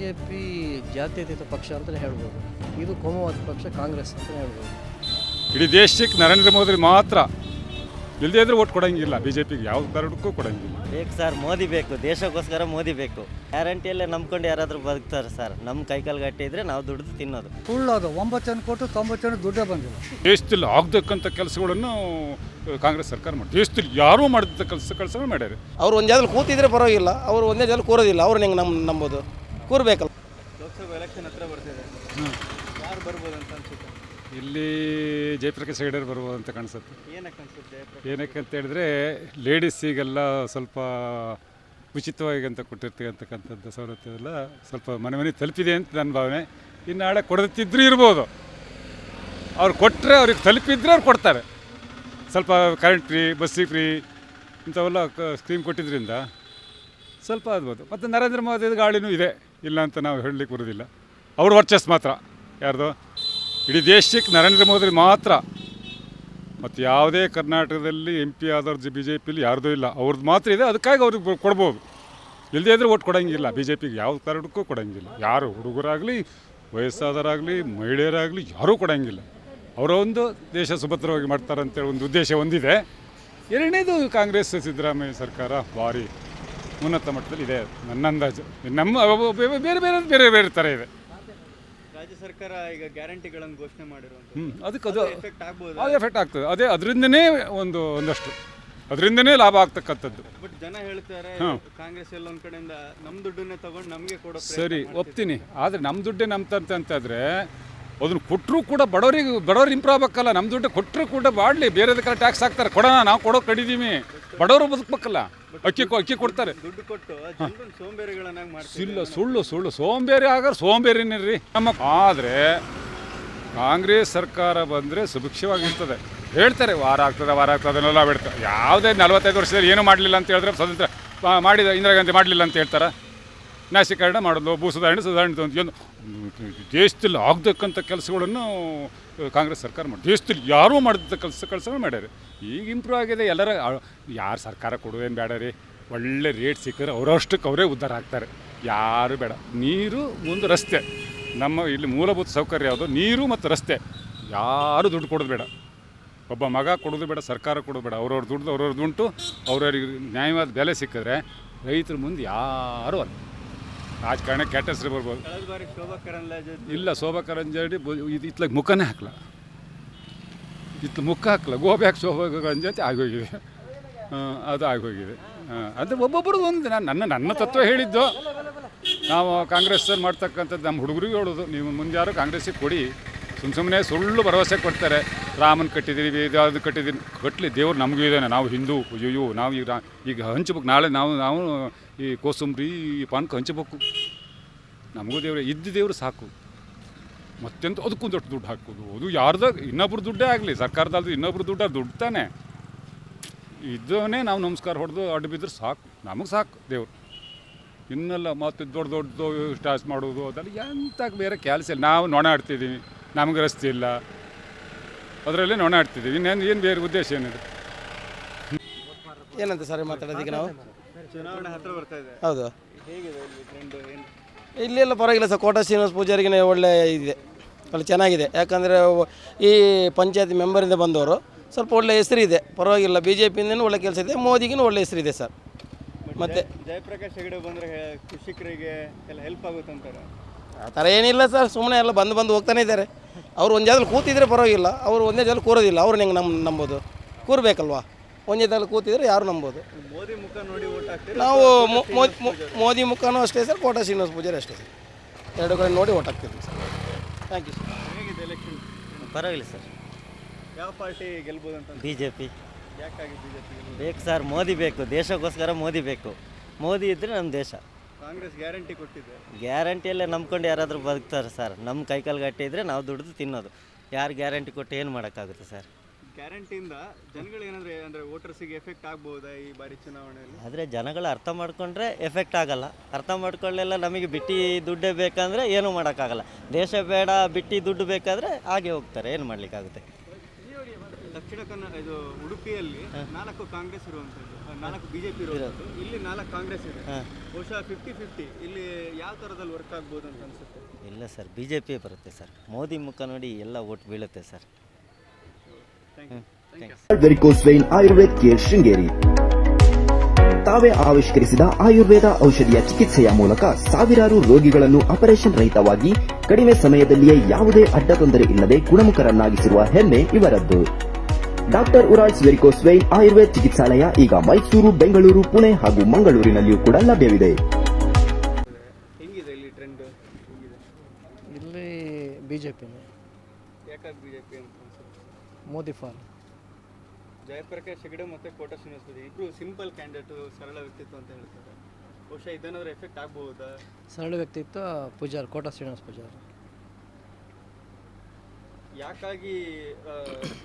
J P ಜಾತ್ಯತೀತ ಪಕ್ಷ ಅಂತಲೇ ಹೇಳ್ಬೋದು. ಇದು ಕೋಮುವಾದ ಪಕ್ಷ ಕಾಂಗ್ರೆಸ್ ಅಂತಲೇ ಹೇಳ್ಬೋದು. ಇಡೀ ದೇಶಕ್ಕೆ ನರೇಂದ್ರ ಮೋದಿ ಮಾತ್ರ ಇಲ್ಲದೇ ಇದ್ರೆ ಓಟ್ ಕೊಡಂಗಿಲ್ಲ. ಬಿ ಜೆ ಪಿಗೆ ಯಾವ ಕಾರಣಕ್ಕೂ ಕೊಡಂಗಿಲ್ಲ. ಬೇಕು ಸರ್ ಮೋದಿ ಬೇಕು. ದೇಶಕ್ಕೋಸ್ಕರ ಮೋದಿ ಬೇಕು. ಗ್ಯಾರಂಟಿಯಲ್ಲೇ ನಂಬ್ಕೊಂಡು ಯಾರಾದರೂ ಬದುಕ್ತಾರೆ ಸರ್. ನಮ್ಮ ಕೈಕಾಲು ಗಟ್ಟಿ ಇದ್ರೆ ನಾವು ದುಡ್ದು ತಿನ್ನೋದು. ಸುಳ್ಳೋದು ಅದು ಒಂಬತ್ತು ಜನ ಕೊಟ್ಟು ತೊಂಬತ್ತು ಜನ ದುಡ್ಡೇ ಬಂದಿಲ್ಲ. ದೇಶದಲ್ಲಿ ಆಗ್ದಕ್ಕಂಥ ಕೆಲಸಗಳನ್ನು ಕಾಂಗ್ರೆಸ್ ಸರ್ಕಾರ ಮಾಡಿ ದೇಶದಲ್ಲಿ ಯಾರೂ ಮಾಡಿದ ಕೆಲಸ ಕೆಲಸಗಳು ಮಾಡ್ಯಾರೆ. ಅವ್ರು ಒಂದೇ ಜಾಗದಲ್ಲಿ ಕೂತಿದ್ರೆ ಪರವಾಗಿಲ್ಲ. ಅವ್ರು ಒಂದೇ ಜಾಗದಲ್ಲಿ ಕೂರೋದಿಲ್ಲ. ಅವ್ರನ್ನ ಹೆಂಗೆ ನಮ್ಮ ನಂಬೋದು? ಕೂರ್ಬೇಕಲ್ಲ. ಲೋಕಸಭಾ ಎಲೆಕ್ಷನ್ ಹತ್ರ ಬರ್ತಿದೆ. ಯಾರು ಬರ್ಬೋದು ಅಂತ ಅನ್ಸುತ್ತೆ? ಇಲ್ಲಿ ಜಯಪ್ರಕಾಶ್ ಹೆಗಡೆಯವ್ರು ಬರ್ಬೋದು ಅಂತ ಕಾಣಿಸುತ್ತೆ. ಏನಕ್ಕೆ ಅನ್ಸುತ್ತೆ ಏನಕ್ಕೆ ಅಂತ ಹೇಳಿದ್ರೆ ಲೇಡೀಸಿಗೆಲ್ಲ ಸ್ವಲ್ಪ ಉಚಿತವಾಗಿ ಅಂತ ಕೊಟ್ಟಿರ್ತಕ್ಕಂಥದ್ದು ಸವಲತ್ತು ಎಲ್ಲ ಸ್ವಲ್ಪ ಮನೆ ಮನೆ ತಲುಪಿದೆ ಅಂತ ನನ್ನ ಭಾವನೆ. ಇನ್ನು ನಾಳೆ ಕೊಡದಿದ್ದರೂ ಇರ್ಬೋದು. ಅವ್ರು ಕೊಟ್ಟರೆ ಅವ್ರಿಗೆ ತಲುಪಿದ್ರೆ ಅವ್ರು ಕೊಡ್ತಾರೆ. ಸ್ವಲ್ಪ ಕರೆಂಟ್ ಫ್ರೀ ಬಸ್ಸಿಗೆ ಫ್ರೀ ಇಂಥವೆಲ್ಲ ಸ್ಕೀಮ್ ಕೊಟ್ಟಿದ್ದರಿಂದ ಸ್ವಲ್ಪ ಆಗ್ಬೋದು. ಮತ್ತು ನರೇಂದ್ರ ಮೋದಿ ಗಾಳಿನೂ ಇದೆ. ಇಲ್ಲ ಅಂತ ನಾವು ಹೇಳಲಿಕ್ಕೆ ಬರೋದಿಲ್ಲ ಅವ್ರ ವರ್ಚಸ್ ಮಾತ್ರ. ಯಾರ್ದು? ಇಡೀ ದೇಶಕ್ಕೆ ನರೇಂದ್ರ ಮೋದಿ ಮಾತ್ರ. ಮತ್ತು ಯಾವುದೇ ಕರ್ನಾಟಕದಲ್ಲಿ ಎಂ ಪಿ ಆದವ್ರದ್ದು ಬಿ ಜೆ ಪಿಲಿ ಯಾರ್ದೂ ಇಲ್ಲ. ಅವ್ರದ್ದು ಮಾತ್ರ ಇದೆ, ಅದಕ್ಕಾಗಿ ಅವ್ರಿಗೆ ಕೊಡ್ಬೋದು. ಇಲ್ಲದೇ ಇದ್ರೆ ಓಟ್ ಕೊಡೋಂಗಿಲ್ಲ. ಬಿ ಜೆ ಪಿಗೆ ಯಾವ ಕಾರಣಕ್ಕೂ ಕೊಡೋಂಗಿಲ್ಲ. ಯಾರು ಹುಡುಗರಾಗಲಿ, ವಯಸ್ಸಾದರಾಗಲಿ, ಮಹಿಳೆಯರಾಗಲಿ, ಯಾರೂ ಕೊಡೋಂಗಿಲ್ಲ. ಅವರ ಒಂದು ದೇಶ ಸುಭದ್ರವಾಗಿ ಮಾಡ್ತಾರೆ ಅಂತೇಳಿ ಒಂದು ಉದ್ದೇಶ ಹೊಂದಿದೆ ಎರಡನೇದು ಕಾಂಗ್ರೆಸ್, ಸಿದ್ದರಾಮಯ್ಯ ಸರ್ಕಾರ ಭಾರಿ. ಉನ್ನತ ಮಟ್ಟದಲ್ಲಿ ಇದೆ ನನ್ನ ಅಂದಾಜು. ನಮ್ಮ ಬೇರೆ ಬೇರೆ ಬೇರೆ ಬೇರೆ ಥರ ಇದೆ. ರಾಜ್ಯ ಸರ್ಕಾರ ಈಗ ಗ್ಯಾರಂಟಿಗಳನ್ನು ಘೋಷಣೆ ಮಾಡಿರೋ ಹ್ಞೂ ಅದಕ್ಕೆ ಅದು ಎಫೆಕ್ಟ್ ಆಗ್ಬೋದು? ಅದು ಎಫೆಕ್ಟ್ ಆಗ್ತದೆ. ಅದೇ ಅದರಿಂದನೇ ಒಂದು ಒಂದಷ್ಟು. ಅದರಿಂದನೇ ಲಾಭ ಆಗ್ತಕ್ಕಂಥದ್ದು. ಬಟ್ ಜನ ಹೇಳ್ತಾರೆ ಕಾಂಗ್ರೆಸ್ ಎಲ್ಲ ಒಂದ್ ಕಡೆಯಿಂದ ನಮ್ಮ ದುಡ್ಡನ್ನೇ ತಗೊಂಡು ನಮಗೆ ಕೊಡೋ ಸರಿ. ಒಪ್ತೀನಿ. ಆದರೆ ನಮ್ಮ ದುಡ್ಡೇ ನಮ್ಮ ಅಂತಂದ್ರೆ ಅದನ್ನು ಕೊಟ್ಟರೂ ಕೂಡ ಬಡವರಿಗೆ ಬಡವ್ರು ಇಂಪ್ರೂವ್ ಆಗಬೇಕಲ್ಲ. ನಮ್ಮ ದುಡ್ಡು ಕೊಟ್ಟರು ಕೂಡ ಮಾಡಲಿ. ಬೇರೆದಕ್ಕೆಲ್ಲ ಟ್ಯಾಕ್ಸ್ ಹಾಕ್ತಾರೆ. ಕೊಡೋಣ ನಾವು ಕೊಡೋ ಕಡಿದೀವಿ. ಬಡವರು ಬದುಕಬೇಕಲ್ಲ. ಅಕ್ಕಿ ಅಕ್ಕಿ ಕೊಡ್ತಾರೆ. ಇಲ್ಲ ಸುಳ್ಳು ಸುಳ್ಳು. ಸೋಂಬೇರಿ ಆಗೋರು ಸೋಂಬೇರಿನೇ ರೀ ನಮ್ಮ ಆದರೆ ಕಾಂಗ್ರೆಸ್ ಸರ್ಕಾರ ಬಂದರೆ ಸುಭಿಕ್ಷವಾಗಿರ್ತದೆ. ಹೇಳ್ತಾರೆ ವಾರ ಆಗ್ತದೆ ವಾರ ಆಗ್ತದೆ ಅದನ್ನೆಲ್ಲ ಬಿಡ್ತಾರೆ. ಯಾವುದೇ ನಲವತ್ತೈದು ವರ್ಷದಲ್ಲಿ ಏನೂ ಮಾಡಲಿಲ್ಲ ಅಂತ ಹೇಳಿದ್ರೆ ಸ್ವತಂತ್ರ ಮಾಡಿದ ಇಂದಿರಾ ಗಾಂಧಿ ಮಾಡಲಿಲ್ಲ ಅಂತ ಹೇಳ್ತಾರೆ? ನಾಶೀಕರಣ ಮಾಡೋದು ಭೂ ಸುಧಾರಣೆ ಸುಧಾರಣೆ ಏನು ದೇಶದಲ್ಲಿ ಆಗತಕ್ಕಂಥ ಕೆಲಸಗಳನ್ನು ಕಾಂಗ್ರೆಸ್ ಸರ್ಕಾರ ಮಾಡಿ ದೇಶದಲ್ಲಿ ಯಾರೂ ಮಾಡಿದ ಕೆಲಸ ಕೆಲಸಗಳು ಮಾಡ್ಯಾರೆ. ಈಗ ಇಂಪ್ರೂವ್ ಆಗಿದೆ. ಎಲ್ಲರ ಯಾರು ಸರ್ಕಾರ ಕೊಡುವೇನು ಬೇಡ ರೀ? ಒಳ್ಳೆ ರೇಟ್ ಸಿಕ್ಕರೆ ಅವರಷ್ಟಕ್ಕೆ ಅವರೇ ಉದ್ಧಾರ ಆಗ್ತಾರೆ. ಯಾರು ಬೇಡ. ನೀರು ಒಂದು ರಸ್ತೆ. ನಮ್ಮ ಇಲ್ಲಿ ಮೂಲಭೂತ ಸೌಕರ್ಯ ಯಾವುದು? ನೀರು ಮತ್ತು ರಸ್ತೆ. ಯಾರು ದುಡ್ಡು ಕೊಡೋದು ಬೇಡ. ಒಬ್ಬ ಮಗ ಕೊಡೋದು ಬೇಡ, ಸರ್ಕಾರ ಕೊಡೋದು ಬೇಡ. ಅವ್ರವ್ರ ದುಡ್ಡು ಅವ್ರವ್ರದ್ದು ಉಂಟು. ಅವ್ರವ್ರಿಗೆ ನ್ಯಾಯವಾದ ಬೆಲೆ ಸಿಕ್ಕಿದ್ರೆ ರೈತರ ಮುಂದೆ ಯಾರೂ ಅಲ್ಲ. ರಾಜಕಾರಣ ಕೆಟ್ಟ ಹೆಸರು ಬರ್ಬೋದು. ಕಳೆದ ಬಾರಿ ಶೋಭಾ ಕರಂದ್ಲಾಜೆ ಇಲ್ಲ ಶೋಭಾ ಕರಂಜಾಡಿ ಇದು ಇತ್ಲಾಗ ಮುಖನೇ ಹಾಕಲ್ಲ ಇತ್ತು ಮುಖ ಹಾಕಲ್ಲ ಗೋಬಿ ಹಾಕಿ ಶೋಭಾ ಕರಂಜಾತಿ ಆಗೋಗಿದೆ. ಅದು ಆಗೋಗಿದೆ. ಹಾಂ ಅದು ಒಬ್ಬೊಬ್ಬರು ಒಂದು ನಾನು ನನ್ನ ನನ್ನ ತತ್ವ ಹೇಳಿದ್ದು. ನಾವು ಕಾಂಗ್ರೆಸ್ ಮಾಡ್ತಕ್ಕಂಥದ್ದು ನಮ್ಮ ಹುಡುಗರಿಗೆ ಹೇಳೋದು. ನೀವು ಮುಂದೆ ಯಾರು ಕಾಂಗ್ರೆಸ್ಸಿಗೆ ಕೊಡಿ. ಸುಮ್ಮ ಸುಮ್ಮನೆ ಸುಳ್ಳು ಭರವಸೆ ಕೊಡ್ತಾರೆ. ರಾಮನ ಕಟ್ಟಿದ್ದೀವಿ ಇದು ಅದು ಕಟ್ಟಿದ್ದೀನಿ ಕಟ್ಟಲಿ ದೇವ್ರು ನಮಗೂ ಇದ್ದಾನೆ ನಾವು ಹಿಂದೂ ಅಯ್ಯೋ ನಾವು ಈಗ ಈಗ ಹಂಚ್ಬೇಕು. ನಾಳೆ ನಾವು ನಾವು ಈ ಕೋಸಂಬರಿ, ಈ ಪಾನಕ ಹಂಚಬೇಕು ನಮಗೂ ದೇವ್ರೆ, ಇದ್ದ ದೇವ್ರು ಸಾಕು. ಮತ್ತೆಂತ ಅದಕ್ಕೂ ದೊಡ್ಡ ದುಡ್ಡು ಹಾಕೋದು. ಅದು ಯಾರ್ದ ಇನ್ನೊಬ್ರು ದುಡ್ಡೇ ಆಗಲಿ ಸರ್ಕಾರದಲ್ಲಿ ಇನ್ನೊಬ್ರು ದುಡ್ಡ, ದುಡ್ಡು ತಾನೆ. ಇದ್ದವನೇ ನಾವು ನಮಸ್ಕಾರ ಹೊಡೆದು ಅಡ್ಡ ಬಿದ್ದರೆ ಸಾಕು. ನಮಗೆ ಸಾಕು, ದೇವ್ರು. ಇನ್ನೆಲ್ಲ ಮತ್ತೆ ದೊಡ್ಡ ದೊಡ್ಡದು ಸ್ಟಾಸ್ ಮಾಡೋದು ಅದೆಲ್ಲ ಎಂತ ಬೇರೆ ಕೆಲಸ ಇಲ್ಲ. ನಾವು ನೊಣ ಆಡ್ತಿದ್ದೀವಿ ನಮಗೆ ರಸ್ತೆ ಇಲ್ಲ. ಅದರಲ್ಲೇ ನೊಣ ಆಡ್ತಿದ್ದೀವಿ ಇನ್ನೇನು, ಏನು ಬೇರೆ ಉದ್ದೇಶ ಏನಿದೆ? ಏನಂತ ಸರ್ ಮಾತಾಡೋದಕ್ಕೆ ನಾವು? ಚುನಾವಣೆ ಹತ್ರ ಬರ್ತಾ ಇದೆ. ಹೌದು. ಹೇಗಿದೆ ಇಲ್ಲಿ ಟ್ರೆಂಡ್ ಏನು? ಇಲ್ಲೆಲ್ಲ ಪರವಾಗಿಲ್ಲ ಸರ್ ಕೋಟ ಶ್ರೀನಿವಾಸ ಪೂಜಾರಿಗೆ ಒಳ್ಳೆ ಇದೆ ಒಳ್ಳೆ ಚೆನ್ನಾಗಿದೆ. ಯಾಕಂದರೆ ಈ ಪಂಚಾಯತ್ ಮೆಂಬರಿಂದ ಬಂದವರು ಸ್ವಲ್ಪ ಒಳ್ಳೆ ಹೆಸರಿದೆ ಪರವಾಗಿಲ್ಲ ಬಿ ಜೆ ಪಿಯಿಂದನೂ ಒಳ್ಳೆ ಕೆಲಸ ಇದೆ ಮೋದಿಗಿನೂ ಒಳ್ಳೆ ಹೆಸರಿದೆ ಸರ್. ಮತ್ತೆ ಜಯಪ್ರಕಾಶ್ ಹೆಗಡೆ ಬಂದರೆ ಕೃಷಿಕರಿಗೆ ಎಲ್ಲ ಹೆಲ್ಪ್ ಆಗುತ್ತೆ ಅಂತಾರೆ. ಆ ಥರ ಏನಿಲ್ಲ ಸರ್ ಸುಮ್ಮನೆ ಎಲ್ಲ ಬಂದು ಬಂದು ಹೋಗ್ತಾನೆ ಇದ್ದಾರೆ. ಅವ್ರು ಒಂದು ಜಾಗದಲ್ಲಿ ಕೂತಿದ್ರೆ ಪರವಾಗಿಲ್ಲ ಅವರು ಒಂದೇ ಜಾಗದಲ್ಲಿ ಕೂರೋದಿಲ್ಲ ಅವ್ರು ಹೆಂಗೆ ನಮ್ಮ ನಂಬೋದು? ಕೂರ್ಬೇಕಲ್ವಾ? ಒಂದೇ ಜಾಗದಲ್ಲಿ ಕೂತಿದ್ರೆ ಯಾರು ನಂಬೋದು. ಮೋದಿ ಮುಖ ನೋಡಿ ಓಟ್ ಹಾಕ್ತೀರಿ? ನಾವು ಮೊ- ಮೊ- ಮೊ- ಮೋದಿ ಮುಖನೂ ಅಷ್ಟೇ ಸರ್ ಕೋಟ ಶ್ರೀನಿವಾಸ ಪೂಜಾರಿ ಅಷ್ಟೇ ಸರ್. ಎರಡು ಕಡೆ ನೋಡಿ ಓಟ್ ಹಾಕ್ತಿದ್ವಿ ಸರ್. ಥ್ಯಾಂಕ್ ಯು ಸರ್ ಹೇಗಿದೆ ಎಲೆಕ್ಷನ್ ಪರವಾಗಿಲ್ಲ ಸರ್. ಯಾವ ಪಾರ್ಟಿ ಗೆಲ್ಬೋದು ಅಂತ ಬಿ ಜೆ ಪಿ ಯಾಕಾಗಿ ಬಿಜೆಪಿ ಗೆಲ್ಬೋದು? ಬೇಕು ಸರ್ ಮೋದಿ ಬೇಕು. ದೇಶಕ್ಕೋಸ್ಕರ ಮೋದಿ ಬೇಕು. ಮೋದಿ ಇದ್ದರೆ ನಮ್ಮ ದೇಶ. ಕಾಂಗ್ರೆಸ್ ಗ್ಯಾರಂಟಿ ಕೊಟ್ಟಿದೆ. ಗ್ಯಾರಂಟಿಯಲ್ಲೇ ನಂಬ್ಕೊಂಡು ಯಾರಾದರೂ ಬದುಕ್ತಾರೆ ಸರ್. ನಮ್ಮ ಕೈಕಾಲು ಗಟ್ಟಿ ಇದ್ದರೆ ನಾವು ದುಡಿದು ತಿನ್ನೋದು. ಯಾರು ಗ್ಯಾರಂಟಿ ಕೊಟ್ಟು ಏನು ಮಾಡೋಕ್ಕಾಗುತ್ತೆ ಸರ್? ಗ್ಯಾರಂಟಿಯಿಂದ ಜನಗಳು ಏನಂದ್ರೆ ಅಂದ್ರೆ ವೋಟರ್ಸಿಗೆ ಎಫೆಕ್ಟ್ ಆಗ್ಬಹುದಾ ಈ ಬಾರಿ ಚುನಾವಣೆಯಲ್ಲಿ? ಆದರೆ ಜನಗಳು ಅರ್ಥ ಮಾಡ್ಕೊಂಡ್ರೆ ಎಫೆಕ್ಟ್ ಆಗಲ್ಲ. ಅರ್ಥ ಮಾಡ್ಕೊಳ್ಳೆಲ್ಲ ನಮಗೆ ಬಿಟ್ಟಿ ದುಡ್ಡೇ ಬೇಕಂದರೆ ಏನೂ ಮಾಡೋಕ್ಕಾಗಲ್ಲ. ದೇಶ ಬೇಡ ಬಿಟ್ಟಿ ದುಡ್ಡು ಬೇಕಾದರೆ ಹಾಗೆ ಹೋಗ್ತಾರೆ ಏನು ಮಾಡಲಿಕ್ಕಾಗುತ್ತೆ? ದಕ್ಷಿಣ ಕನ್ನಡ ಇದು ಉಡುಪಿಯಲ್ಲಿ ನಾಲ್ಕು ಕಾಂಗ್ರೆಸ್ ಇರುವಂಥದ್ದು. ನಾಲ್ಕು ಬಿಜೆಪಿ ಇರೋದು. ಇಲ್ಲಿ ನಾಲ್ಕು ಕಾಂಗ್ರೆಸ್ ಇದೆ. ಬಹುಶಃ ಫಿಫ್ಟಿ ಫಿಫ್ಟಿ ಇಲ್ಲಿ ಯಾವ ಥರದಲ್ಲಿ ವರ್ಕ್ ಆಗ್ಬೋದು ಅಂತ ಅನ್ಸುತ್ತೆ? ಇಲ್ಲ ಸರ್ ಬಿ ಜೆ ಪಿ ಬರುತ್ತೆ ಸರ್. ಮೋದಿ ಮುಖ ನೋಡಿ ಎಲ್ಲ ಓಟ್ ಬೀಳುತ್ತೆ sir. Varicose vein Ayurved care Sringeri. ತಾವೇ ಆವಿಷ್ಕರಿಸಿದ ಆಯುರ್ವೇದ ಔಷಧಿಯ ಚಿಕಿತ್ಸೆಯ ಮೂಲಕ ಸಾವಿರಾರು ರೋಗಿಗಳನ್ನು ಆಪರೇಷನ್ ರಹಿತವಾಗಿ ಕಡಿಮೆ ಸಮಯದಲ್ಲಿಯೇ ಯಾವುದೇ ಅಡ್ಡ ತೊಂದರೆ ಇಲ್ಲದೆ ಗುಣಮುಖರನ್ನಾಗಿಸಿರುವ ಹೆಮ್ಮೆ ಇವರದ್ದು. ಡಾಕ್ಟರ್ ಉರಾಜ್ ವೆರಿಕೋಸ್ ವೈನ್ ಆಯುರ್ವೇದ ಚಿಕಿತ್ಸಾಲಯ ಈಗ ಮೈಸೂರು ಬೆಂಗಳೂರು ಪುಣೆ ಹಾಗೂ ಮಂಗಳೂರಿನಲ್ಲಿಯೂ ಕೂಡ ಲಭ್ಯವಿದೆ. ಇಲ್ಲಿ ಬಿಜೆಪಿ ಮೋದಿ ಫಾಲ್ ಜಯಪ್ರಕಾಶ್ ಹೆಗಡೆ ಮತ್ತು ಕೋಟ ಶ್ರೀನಿವಾಸ ಪೂಜಾರಿ ಇಬ್ರು ಸಿಂಪಲ್ ಕ್ಯಾಂಡಿಡೇಟ್ ಸರಳ ವ್ಯಕ್ತಿತ್ವ ಅಂತ ಹೇಳ್ತಾರೆ. ಬಹುಶಃ ಇದೇನಾದ್ರೂ ಎಫೆಕ್ಟ್ ಆಗ್ಬಹುದಾ ಸರಳ ವ್ಯಕ್ತಿತ್ವ ಪೂಜಾರ್ ಕೋಟ ಶ್ರೀನಿವಾಸ್ ಪೂಜಾರ್. ಯಾಕಾಗಿ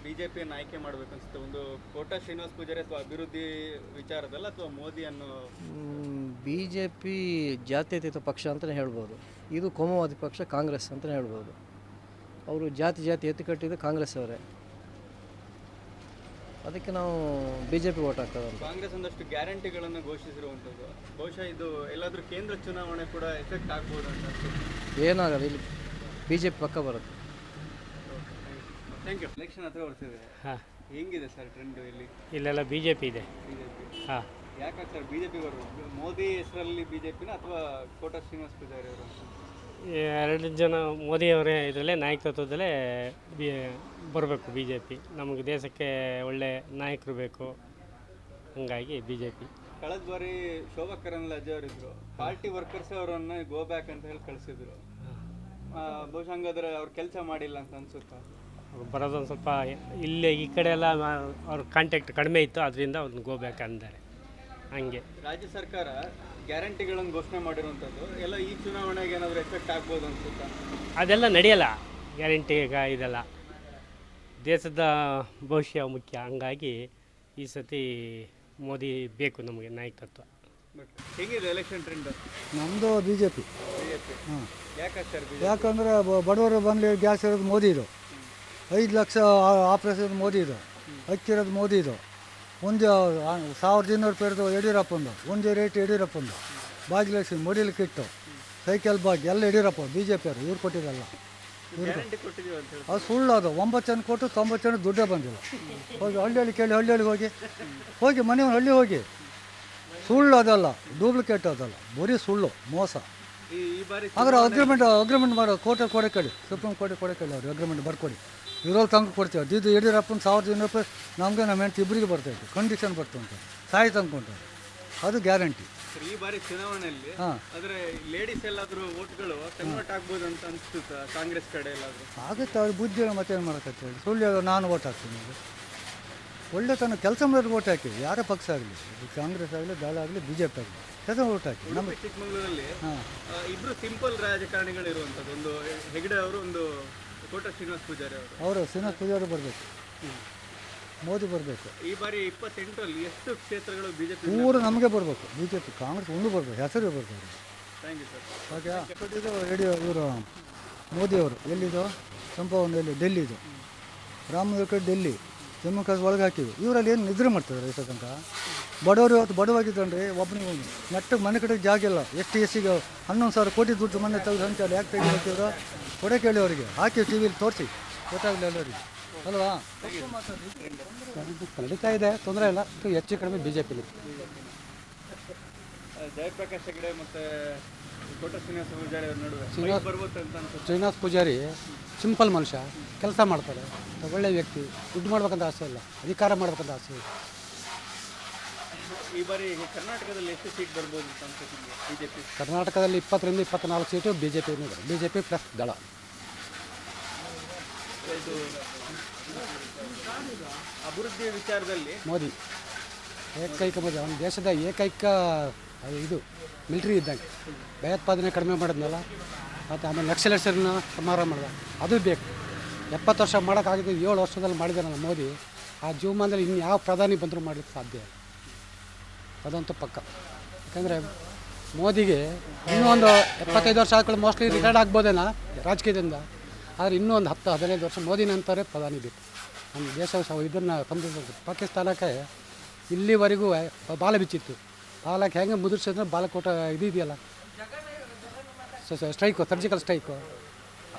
ಬಿಜೆಪಿಯನ್ನು ಆಯ್ಕೆ ಮಾಡ್ಬೇಕು ಅನ್ಸುತ್ತೆ ಒಂದು ಕೋಟ ಶ್ರೀನಿವಾಸ ಪೂಜಾರಿ ಅಥವಾ ಅಭಿವೃದ್ಧಿ ವಿಚಾರದಲ್ಲ ಅಥವಾ ಮೋದಿ ಅನ್ನೋ? ಬಿ ಜೆ ಪಿ ಜಾತ್ಯತೀತ ಪಕ್ಷ ಅಂತಲೇ ಹೇಳ್ಬೋದು. ಇದು ಕೋಮವಾದಿ ಪಕ್ಷ ಕಾಂಗ್ರೆಸ್ ಅಂತಲೇ ಹೇಳ್ಬೋದು. ಅವರು ಜಾತಿ ಜಾತಿ ಎತ್ತು ಕಟ್ಟಿದ್ದು ಕಾಂಗ್ರೆಸ್ ಅವರೇ ಅದಕ್ಕೆ ನಾವು ಬಿ ಜೆ ಪಿ ಓಟ್ ಹಾಕೋದಂತ ಕಾಂಗ್ರೆಸ್ ಒಂದಷ್ಟು ಗ್ಯಾರಂಟಿಗಳನ್ನು ಘೋಷಿಸಿರುವಂಥದ್ದು. ಬಹುಶಃ ಇದು ಎಲ್ಲಾದರೂ ಕೇಂದ್ರ ಚುನಾವಣೆ ಕೂಡ ಎಫೆಕ್ಟ್ ಆಗ್ಬೋದು ಅಂತ ಅನ್ಸುತ್ತೆ. ಏನಾಗಲ್ಲ ಇಲ್ಲಿ ಬಿ ಜೆ ಪಿ ಪಕ್ಕ ಬರುತ್ತೆ. ಥ್ಯಾಂಕ್ ಯು ಎಲೆಕ್ಷನ್ ಹತ್ರ ಬರ್ತಿದೆ. ಹಾಂ. ಹೆಂಗಿದೆ ಸರ್ ಟ್ರೆಂಡ್ ಇಲ್ಲಿ? ಇಲ್ಲೆಲ್ಲ ಬಿ ಜೆ ಪಿ ಇದೆ. ಬಿಜೆಪಿ. ಹಾಂ. ಯಾಕೆ ಸರ್ ಬಿಜೆಪಿ ಬರಬೇಕು ಮೋದಿ ಹೆಸರಲ್ಲಿ ಬಿಜೆಪಿನ ಅಥವಾ ಕೋಟ ಶ್ರೀನಿವಾಸ್ ಪೂಜಾರಿ ಅವರು ಎರಡು ಜನ ಮೋದಿಯವರೇ ಇದರಲ್ಲೇ ನಾಯಕತ್ವದಲ್ಲೇ ಬಿ ಬರಬೇಕು ಬಿ ಜೆ ಪಿ ನಮಗೆ ದೇಶಕ್ಕೆ ಒಳ್ಳೆ ನಾಯಕರು ಬೇಕು. ಹಂಗಾಗಿ ಬಿ ಜೆ ಪಿ ಕಳೆದ ಬಾರಿ ಶೋಭಾ ಕರಂದ್ಲಾಜೆ ಅವರಿದ್ರು. ಪಾರ್ಟಿ ವರ್ಕರ್ಸ್ ಅವರನ್ನ ಗೋ ಬ್ಯಾಕ್ ಅಂತ ಹೇಳಿ ಕಳಿಸಿದ್ರು. ಬಹುಶಃ ಹಂಗಾದ್ರೆ ಅವ್ರು ಕೆಲಸ ಮಾಡಿಲ್ಲ ಅಂತ ಅನ್ಸುತ್ತಾ? ಅವ್ರು ಬರೋದೊಂದು ಸ್ವಲ್ಪ ಇಲ್ಲಿ ಈ ಕಡೆ ಎಲ್ಲ ಅವ್ರ ಕಾಂಟ್ಯಾಕ್ಟ್ ಕಡಿಮೆ ಇತ್ತು ಅದರಿಂದ ಅವ್ರನ್ನ ಬ್ಯಾಕ್ ಅಂತಾರೆ ಹಂಗೆ. ರಾಜ್ಯ ಸರ್ಕಾರ ಗ್ಯಾರಂಟಿಗಳನ್ನು ಘೋಷಣೆ ಮಾಡಿರುವಂಥದ್ದು ಎಲ್ಲ ಈ ಚುನಾವಣೆಗೆ ಏನಾದರೂ ಎಫೆಕ್ಟ್ ಆಗ್ಬೋದು ಅನ್ಸುತ್ತಾ? ಅದೆಲ್ಲ ನಡೆಯಲ್ಲ. ಗ್ಯಾರಂಟಿ ಇದೆಲ್ಲ. ದೇಶದ ಭವಿಷ್ಯ ಮುಖ್ಯ. ಹಂಗಾಗಿ ಈ ಸತಿ ಮೋದಿ ಬೇಕು ನಮಗೆ ನಾಯಕತ್ವ. ಬಟ್ ಹೇಗಿದೆ ಎಲೆಕ್ಷನ್ ಟ್ರೆಂಡ್ ನಮ್ಮದು ಬಿ ಜೆ ಪಿ ಹಾಂ ಬಿಜೆಪಿ? ಯಾಕಂದರೆ ಬಡವರು ಬಂದು ಗ್ಯಾಸ್ ಇರೋದು ಮೋದಿ ಇದು ಐದು ಲಕ್ಷ ಆಪರೇಷನ್ ಮೋದಿ ಇದು ಅಕ್ಕಿರೋದು ಮೋದಿ ಇದು ಒಂದು ಸಾವಿರದ ಇನ್ನೂರು ರೂಪಾಯಿದು ಯಡಿಯೂರಪ್ಪಂದು ಒಂದು ರೇಟ್ ಯಡಿಯೂರಪ್ಪಂದು. ಭಾಗ್ಯಲಕ್ಷ್ಮಿ ಮಡಿಲಿ ಕಿಟ್ಟು ಸೈಕಲ್ ಬಾಗ್ ಎಲ್ಲ ಯಡಿಯೂರಪ್ಪ ಬಿ ಜೆ ಪಿಯವರು ಇವ್ರು ಕೊಟ್ಟಿದ್ದಲ್ಲ ಅದು ಸುಳ್ಳು ಅದು. ಒಂಬತ್ತು ಜನ ಕೊಟ್ಟು ತೊಂಬತ್ತು ಜನ ದುಡ್ಡೇ ಬಂದಿಲ್ಲ. ಹೋಗಿ ಹಳ್ಳಿ ಕೇಳಿ ಹಳ್ಳಿಯಲ್ಲಿ ಹೋಗಿ. ಹೋಗಿ ಮನೆ ಹಳ್ಳಿ ಹೋಗಿ. ಸುಳ್ಳು ಅದಲ್ಲ ಡೂಪ್ಲಿಕೇಟ್ ಅದಲ್ಲ. ಬರೀ ಸುಳ್ಳು ಮೋಸ. ಆದರೆ ಅಗ್ರಿಮೆಂಟ್ ಅಗ್ರಿಮೆಂಟ್ ಮಾಡೋ. ಕೋರ್ಟಲ್ಲಿ ಕೊಡೆ ಕೇಳಿ. ಸುಪ್ರೀಂ ಕೋರ್ಟಿಗೆ ಕೊಡೆ ಕೇಳಿ ಅವ್ರು ಅಗ್ರಿಮೆಂಟ್ ಬರ್ಕೊಡಿ. ಇರೋರು ತಂದು ಕೊಡ್ತೀವಿ. ಇದು ಯಡಿಯೂರಪ್ಪನ ಸಾವಿರದ ಇನ್ನೂರು ರೂಪಾಯಿ ನಮಗೆ ನಮ್ಮ ಹೆಂಡತಿ ಇಬ್ಬರಿಗೆ ಬರ್ತೈತೆ ಕಂಡೀಷನ್ ಬರ್ತಂತ ಸಾಯಿ ತಂದ್ಕೊಂತಾರೆ ಅದು. ಗ್ಯಾರಂಟಿ ಈ ಬಾರಿ ಚುನಾವಣೆಯಲ್ಲಿ ಆದ್ರೆ ಲೇಡೀಸ್ ಎಲ್ಲಾದರೂ ಓಟ್ಗಳು ಕನ್ವರ್ಟ್ ಆಗ್ಬೋದು ಅಂತ ಅನಿಸ್ತು ಕಾಂಗ್ರೆಸ್ ಕಡೆ ಎಲ್ಲಾದರೂ? ಆಗುತ್ತೆ ಅವ್ರು ಬುದ್ಧಿ ಮತ್ತೇನು ಮಾಡೋಕ್ಕೆ ಸುಳ್ಳು ನಾನು ಓಟ್ ಹಾಕ್ತೀನಿ ಒಳ್ಳೆತನ ಕೆಲಸ ಮಾಡೋದು ಓಟ್ ಹಾಕಿ ಯಾರೇ ಪಕ್ಷ ಆಗಲಿ? ಕಾಂಗ್ರೆಸ್ ಆಗಲಿ ದಳ ಆಗಲಿ ಬಿ ಜೆ ಪಿ ಆಗಲಿ. ಕೆಲಸ ಓಟ್ ಹಾಕಿ. ನಮ್ಮ ಚಿಕ್ಕಮಗಳೂರಲ್ಲಿ ಇಬ್ರು ಸಿಂಪಲ್ ರಾಜಕಾರಣಿಗಳು ಇರುವಂಥದ್ದು ಒಂದು ಹೆಗಡೆ ಅವರು ಒಂದು ಕೋಟ ಶ್ರೀನಿವಾಸ ಪೂಜಾರಿ ಅವರು. ಅವರು ಶ್ರೀನಿವಾಸ ಪೂಜಾರಿ ಬರಬೇಕು. ಮೋದಿ ಬರಬೇಕು. ಈ ಬಾರಿ ಇಪ್ಪತ್ತೆಂಟರಲ್ಲಿ ಎಷ್ಟು ಕ್ಷೇತ್ರಗಳು ಬಿಜೆಪಿ ಊರು ನಮಗೆ ಬರಬೇಕು. ಬಿ ಜೆ ಪಿ ಕಾಂಗ್ರೆಸ್ ಒಂದು ಬರಬೇಕು. ಹೆಸರು ಬರಬೇಕು. ಥ್ಯಾಂಕ್ ಯು ಸರ್ ಓಕೆ ಇದು ರೇಡಿಯೋ ಇವರು ಮೋದಿಯವರು. ಎಲ್ಲಿದು? ಸಂಪವನ ಎಲ್ಲಿ ಡೆಲ್ಲಿದು ರಾಮ ಡೆಲ್ಲಿ. ಜಮ್ಮು ಕಾಶ್ಮೀರ ಒಳಗೆ ಹಾಕಿವಿ ಇವರಲ್ಲಿ ಏನು ನಿದ್ರೆ ಮಾಡ್ತಿದ್ದಾರೆ ಇಷ್ಟ ತನಕ ಬಡವರು ಇವತ್ತು ಬಡವಾಗಿದ್ದಾನೆ ರೀ ಒಬ್ಬನಿಗೆ ನೆಟ್ಟಿಗೆ ಮನೆ ಕಡೆಗೆ ಜಾಗ ಇಲ್ಲ. ಎಷ್ಟು ಎಸ್ಸಿಗೆ ಹನ್ನೊಂದು ಸಾವಿರ ಕೋಟಿ ದುಡ್ಡು ಮನೆ ತೆಗೆದು ಹಂಚಲ್ಲ ಯಾಕೆ ತೆಗಿಬೇಕಿದ್ರು ಕೊಡೆ ಕೇಳಿ ಅವರಿಗೆ. ಹಾಕಿ ಟಿ ವಿಲಿ ತೋರಿಸಿ. ಗೊತ್ತಾಗಲಿ ಎಲ್ಲರಿಗೆ. ಅಲ್ವಾ? ನಡೀತಾ ಇದೆ, ತೊಂದರೆ ಇಲ್ಲ. ಹೆಚ್ಚು ಕಡಿಮೆ ಬಿ ಜೆ ಪಿಲಿ ಜಯಪ್ರಕಾಶ್ ಹೆಗಡೆ ಮತ್ತೆ ಶ್ರೀನಿವಾಸ ಪೂಜಾರಿ ಸಿಂಪಲ್ ಮನುಷ್ಯ ಕೆಲಸ ಮಾಡ್ತಾರೆ ಒಳ್ಳೆ ವ್ಯಕ್ತಿ ದುಡ್ಡು ಮಾಡ್ಬೇಕಂತ ಆಸೆ ಇಲ್ಲ ಅಧಿಕಾರ ಮಾಡ್ಬೇಕಂತ ಆಸೆ ಇಲ್ಲ. ಈ ಬಾರಿ ಕರ್ನಾಟಕದಲ್ಲಿ ಎಷ್ಟು ಸೀಟ್ ಬರ್ಬೋದು ಬಿಜೆಪಿ? ಕರ್ನಾಟಕದಲ್ಲಿ ಇಪ್ಪತ್ತರಿಂದ ಇಪ್ಪತ್ನಾಲ್ಕು seat B J P B J P plus ದಳ. ಅಭಿವೃದ್ಧಿಯ ಅಭಿವೃದ್ಧಿ ವಿಚಾರದಲ್ಲಿ ಮೋದಿ ಏಕೈಕ ಮೋದಿ ಅವನ ದೇಶದ ಏಕೈಕ ಅದು ಇದು ಮಿಲ್ಟ್ರಿ ಇದ್ದಂಗೆ. ಭಯೋತ್ಪಾದನೆ ಕಡಿಮೆ ಮಾಡಿದ್ನಲ್ಲ, ಮತ್ತು ಆಮೇಲೆ ನಕ್ಸಲರ್ಸರನ್ನ ಸಮಾರಂಭ ಮಾಡಿದ. ಅದು ಬೇಕು. ಎಪ್ಪತ್ತು ವರ್ಷ ಮಾಡೋಕ್ಕಾಗಿದ್ದು ಏಳು ವರ್ಷದಲ್ಲಿ ಮಾಡಿದಾರಲ್ಲ ಮೋದಿ, ಆ ಜೀವಮಾನದಲ್ಲಿ ಇನ್ನು ಯಾವ ಪ್ರಧಾನಿ ಬಂದರೂ ಮಾಡಲಿಕ್ಕೆ ಸಾಧ್ಯ ಇಲ್ಲ. ಅದಂತೂ ಪಕ್ಕ. ಯಾಕಂದರೆ ಮೋದಿಗೆ ಇನ್ನೂ ಒಂದು ಎಪ್ಪತ್ತೈದು ವರ್ಷ ಆದ್ಕೊಳ್ಳಿ ಮೋಸ್ಟ್ಲಿ ರಿಟೈರ್ಡ್ ಆಗ್ಬೋದೇನ? ರಾಜಕೀಯದಿಂದ. ಆದರೆ ಇನ್ನೂ ಒಂದು ಹತ್ತು, ಹದಿನೈದು ವರ್ಷ ಮೋದಿ ನಂತರ ಪ್ರಧಾನಿ ಬೇಕು. ನಮ್ಮ ದೇಶ ಇದನ್ನು ತಂದು ಪಾಕಿಸ್ತಾನಕ್ಕೆ ಇಲ್ಲಿವರೆಗೂ ಬಾಲ ಬಿಚ್ಚಿತ್ತು. ಬಾಲಕ್ಕೆ ಹೆಂಗೆ ಮುದುರ್ಸಿದ್ರೆ ಬಾಲಕೋಟ ಇದು ಇದೆಯಲ್ಲ? ಸ್ಟ್ರೈಕು ಸರ್ಜಿಕಲ್ ಸ್ಟ್ರೈಕು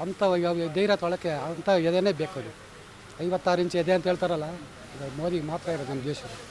ಅಂಥ ಧೈರ್ಯ ತೊಳಕ್ಕೆ ಅಂಥ ಎದೆನೇ ಬೇಕು ಅದು. ಐವತ್ತಾರು ಇಂಚ್ ಎದೆ ಅಂತ ಹೇಳ್ತಾರಲ್ಲ ಮೋದಿಗೆ ಮಾತ್ರ ಇರೋದು ನಮ್ಮ ದೇಶದಲ್ಲಿ